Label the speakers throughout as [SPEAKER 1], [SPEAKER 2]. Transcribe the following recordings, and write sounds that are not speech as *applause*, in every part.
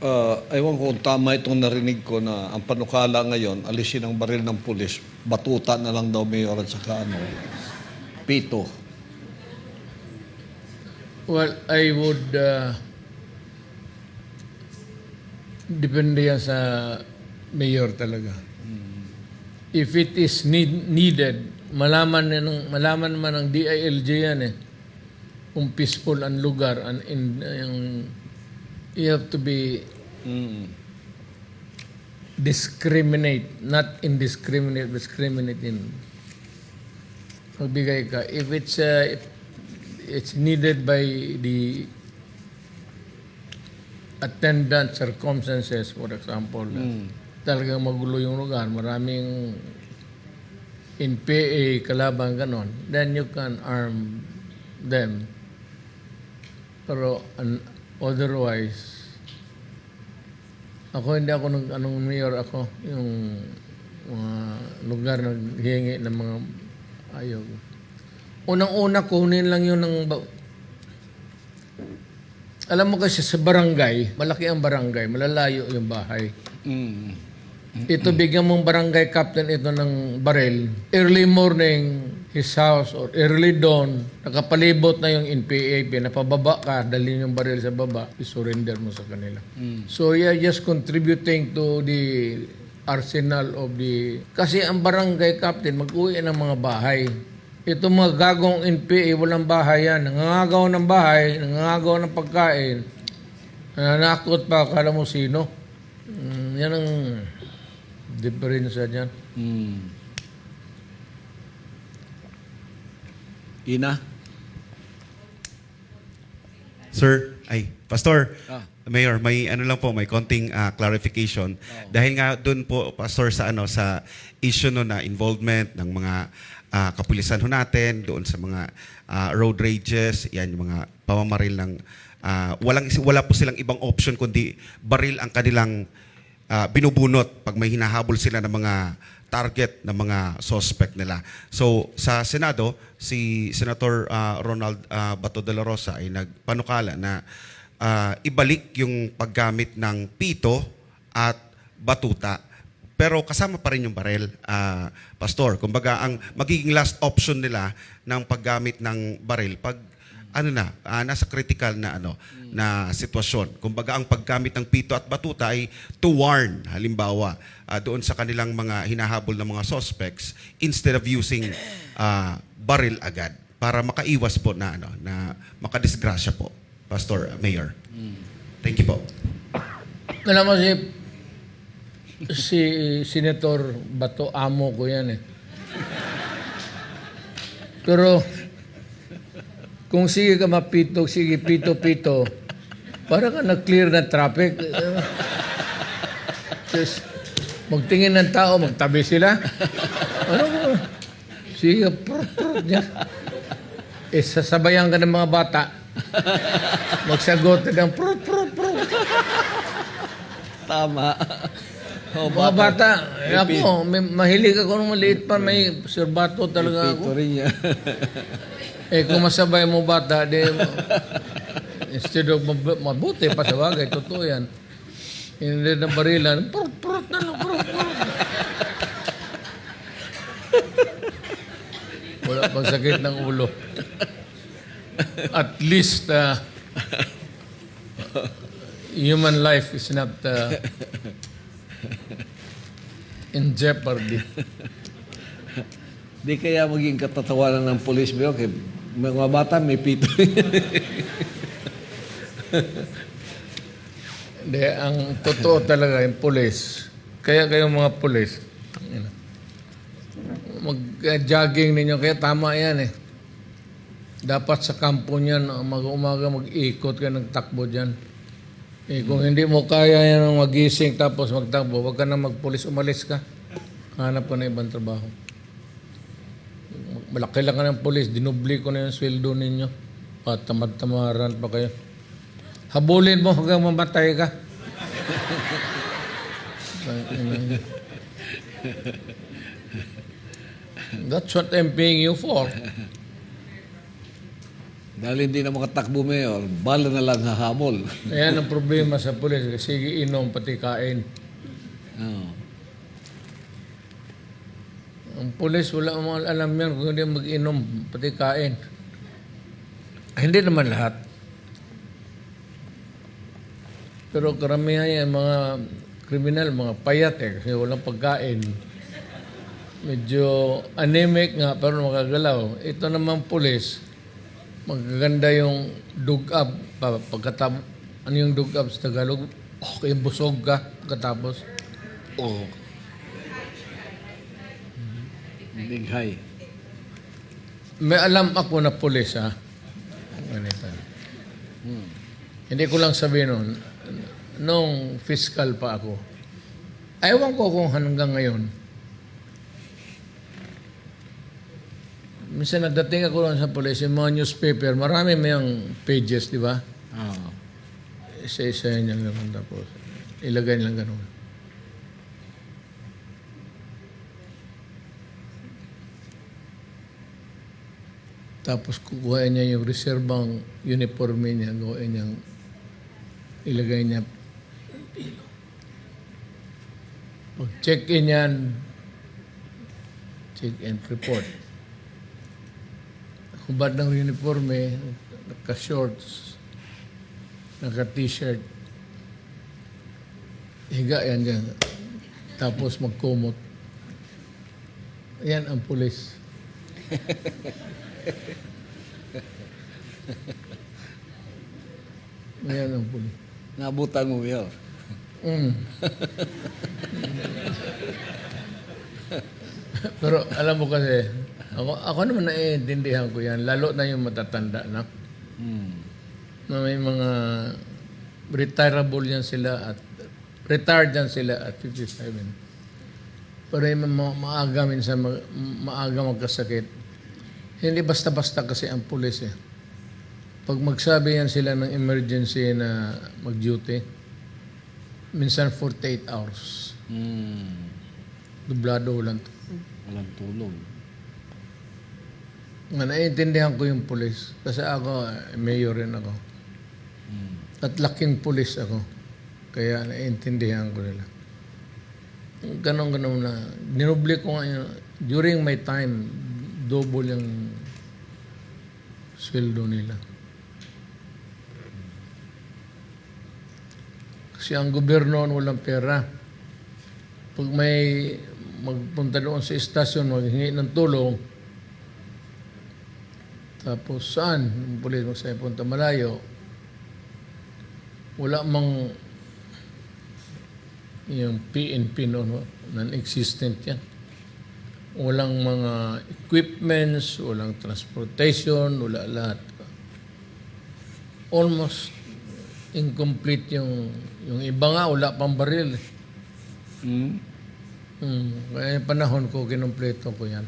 [SPEAKER 1] Uh, ewan ko kung tama itong narinig ko na ang panukala ngayon, alisin ang baril ng pulis, batuta na lang daw mayor at saka ano, pito.
[SPEAKER 2] Well, I would uh, depende yan sa mayor talaga. If it is need, needed, malaman ng malaman naman ng DILG yan eh. Kung peaceful ang lugar and in yung you have to be
[SPEAKER 1] Mm.
[SPEAKER 2] discriminate, not indiscriminate, discriminate in magbigay ka. If it's uh, if it's needed by the attendant circumstances, for example,
[SPEAKER 1] Mm.
[SPEAKER 2] talagang magulo yung lugar, maraming in PA, kalaban, ganon, then you can arm them. Pero an- otherwise, ako hindi ako nag, anong mayor ako, yung mga lugar na hihingi ng mga ayaw. Unang-una, kunin lang yun ng... Alam mo kasi sa barangay, malaki ang barangay, malalayo yung bahay.
[SPEAKER 1] Mm.
[SPEAKER 2] Ito bigyan mong barangay captain ito ng barel. Early morning, his house or early dawn, nakapalibot na yung NPA, pinapababa ka, dalhin yung baril sa baba, isurrender mo sa kanila. So you're just contributing to the arsenal of the... Kasi ang barangay captain, mag-uwi ng mga bahay. Ito mga gagong NPA, walang bahay yan. Nangangagaw ng bahay, nangangagaw ng pagkain. Nananakot pa, akala mo sino. Mm, yan ang diferensya dyan.
[SPEAKER 1] Mm. Ina?
[SPEAKER 3] Sir, ay, Pastor,
[SPEAKER 1] Ah.
[SPEAKER 3] Mayor, may ano lang po, may konting ah, clarification. Dahil nga doon po, Pastor, sa ano sa issue no na involvement ng mga ah, kapulisan ho natin, doon sa mga ah, road rages, yan yung mga pamamaril ng ah, walang wala po silang ibang option kundi baril ang kanilang ah, binubunot pag may hinahabol sila ng mga target ng mga suspect nila. So sa Senado, si Senator ah, Ronald ah, Bato de la Rosa ay nagpanukala na ah, ibalik yung paggamit ng pito at batuta. Pero kasama pa rin yung barel, ah, Pastor. Kumbaga, ang magiging last option nila ng paggamit ng baril pag ano na, ah, nasa critical na ano na sitwasyon. Kumbaga ang paggamit ng pito at batuta ay to warn halimbawa ah, doon sa kanilang mga hinahabol ng mga suspects instead of using ah, baril agad para makaiwas po na ano na makadisgrasya po Pastor uh, Mayor. Thank you po.
[SPEAKER 2] Alam mo si, si Senator Bato, amo ko yan eh. Pero kung sige ka mapito, sige pito-pito, para ka nag-clear ng traffic. Just, magtingin ng tao, magtabi sila. Ano mo? Sige, niya. Eh, sasabayan ka ng mga bata. Magsagot ng prut-prut-prut.
[SPEAKER 1] Tama. Oh,
[SPEAKER 2] Mga bata, eh, ako, may, mahilig ako nung maliit pa, may serbato talaga ako.
[SPEAKER 1] rin niya. *laughs*
[SPEAKER 2] Eh, kung masabay mo bata, di, instead of mab- mabuti pa sa bagay, totoo yan. Hindi na barilan, prut, prut na lang, prut, prut. Wala pang sakit ng ulo. At least, uh, human life is not uh, in jeopardy.
[SPEAKER 1] Di kaya maging katatawanan ng polis mo kay mga bata may pito *laughs*
[SPEAKER 2] Hindi, ang totoo talaga yung pulis. Kaya kayong mga tangina. mag-jogging ninyo, kaya tama yan eh. Dapat sa kampo niyan, mag-umaga mag-ikot ka ng takbo dyan. Eh, kung hindi mo kaya yan magising tapos magtakbo, wag ka na magpulis, umalis ka. Hanap ka na ibang trabaho. Malaki lang ka ng pulis, dinubli ko na yung sweldo ninyo. At tamad-tamaran pa kayo. Habulin mo hanggang mamatay ka. That's what I'm paying you for.
[SPEAKER 1] Dahil hindi na makatakbo, Mayor, bala na lang hahabol.
[SPEAKER 2] Ayan ang problema sa pulis. Sige, inom, pati kain.
[SPEAKER 1] Oo.
[SPEAKER 2] Ang pulis, wala mga alam yan kung hindi mag-inom, pati kain. Ah, hindi naman lahat. Pero karamihan yan, mga kriminal, mga payat eh, kasi walang pagkain. Medyo anemic nga, pero makagalaw. Ito naman pulis, magaganda yung. Pa- Pagkatapos, ano yung dug-up sa Tagalog? Okay, busog ka pagkatapos. Oh,
[SPEAKER 1] Big high.
[SPEAKER 2] May alam ako na pulis, ha? Ganito. Hindi ko lang sabihin noon, nung fiscal pa ako, ayaw ko kung hanggang ngayon, minsan nagdating ako lang sa pulis, yung mga newspaper, marami may ang pages, di ba?
[SPEAKER 1] Oo.
[SPEAKER 2] Isa-isa niya naman tapos ilagay nilang ganun. Tapos kukuha niya yung reserbang uniforme niya, gawin niyang ilagay niya. Pag check-in yan, check-in report. Hubad ng uniforme, naka-shorts, naka-t-shirt. Higa yan dyan. Tapos magkumot. Yan ang pulis. Yan ang pulis.
[SPEAKER 1] Nabutan mo, Mayor.
[SPEAKER 2] Mm. Pero alam mo kasi, ako, ako naman naiintindihan ko yan, lalo na yung matatanda na.
[SPEAKER 1] Hmm.
[SPEAKER 2] na may mga retirable yan sila at retired yan sila at 57. Pero yung ma- maaga minsan ma- maaga magkasakit. Hindi basta-basta kasi ang pulis eh. Pag magsabi yan sila ng emergency na mag-duty, minsan 48 hours.
[SPEAKER 1] Hmm.
[SPEAKER 2] Dublado walang to.
[SPEAKER 1] Walang tulog.
[SPEAKER 2] Nga, naiintindihan ko yung pulis. Kasi ako, eh, mayor rin ako. At laking pulis ako. Kaya naiintindihan ko nila. Ganon, ganon na. Dinubli ko nga yun. During my time, double yung sweldo nila. Kasi ang gobyerno walang pera. Pag may magpunta doon sa istasyon, maghingi ng tulong, tapos saan? Yung pulis mo sa punta malayo. Wala mang yung PNP noon, non-existent yan. Walang mga equipments, walang transportation, wala lahat. Almost incomplete yung yung iba nga wala pang baril.
[SPEAKER 1] Hmm?
[SPEAKER 2] Hmm. Kaya panahon ko, kinumpleto ko yan.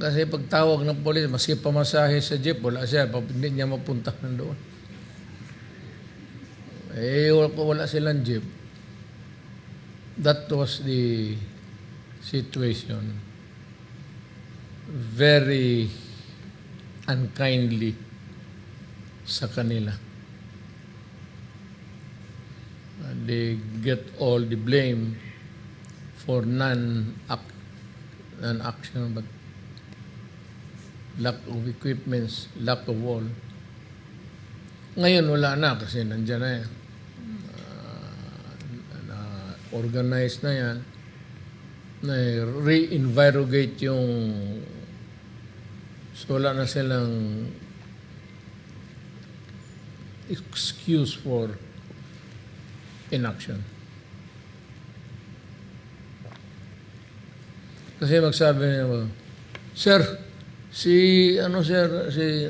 [SPEAKER 2] Kasi pag tawag ng polis, maski pamasahe sa jeep, wala siya, hindi niya mapuntahan doon. Eh, wala, wala silang jeep. That was the situation. Very unkindly sa kanila. And they get all the blame for non-act, non-action, but lack of equipments, lack of all. Ngayon wala na kasi nandiyan na yan. Ah, na organize na yan. Na re-envirogate yung so wala na silang excuse for inaction. Kasi magsabi niya, Sir, si, ano sir, si,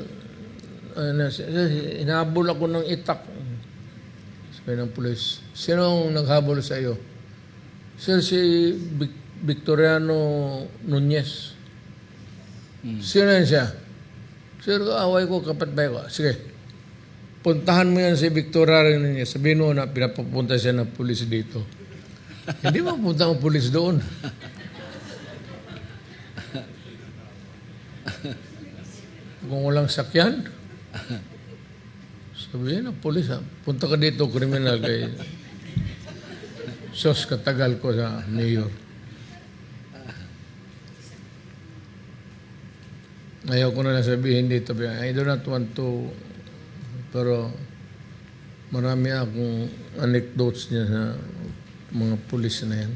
[SPEAKER 2] ano, si, si- hinahabol ako ng itak. Sabi ng pulis, sino ang naghabol sa iyo? Sir, si Vic- Victoriano Nunez. Sino yan siya? Sir, away ko, kapatbay ko. Sige, puntahan mo yan si Victoriano Nunez. Sabihin mo na pinapapunta siya ng pulis dito. *laughs* Hindi mapunta ang pulis doon. Kung walang sakyan, Sabihin ng polis, ha? punta ka dito, kriminal kay Sos katagal ko sa mayor. Ayaw ko na lang sabihin dito. I do not want to, pero marami akong anecdotes niya sa mga pulis na yan.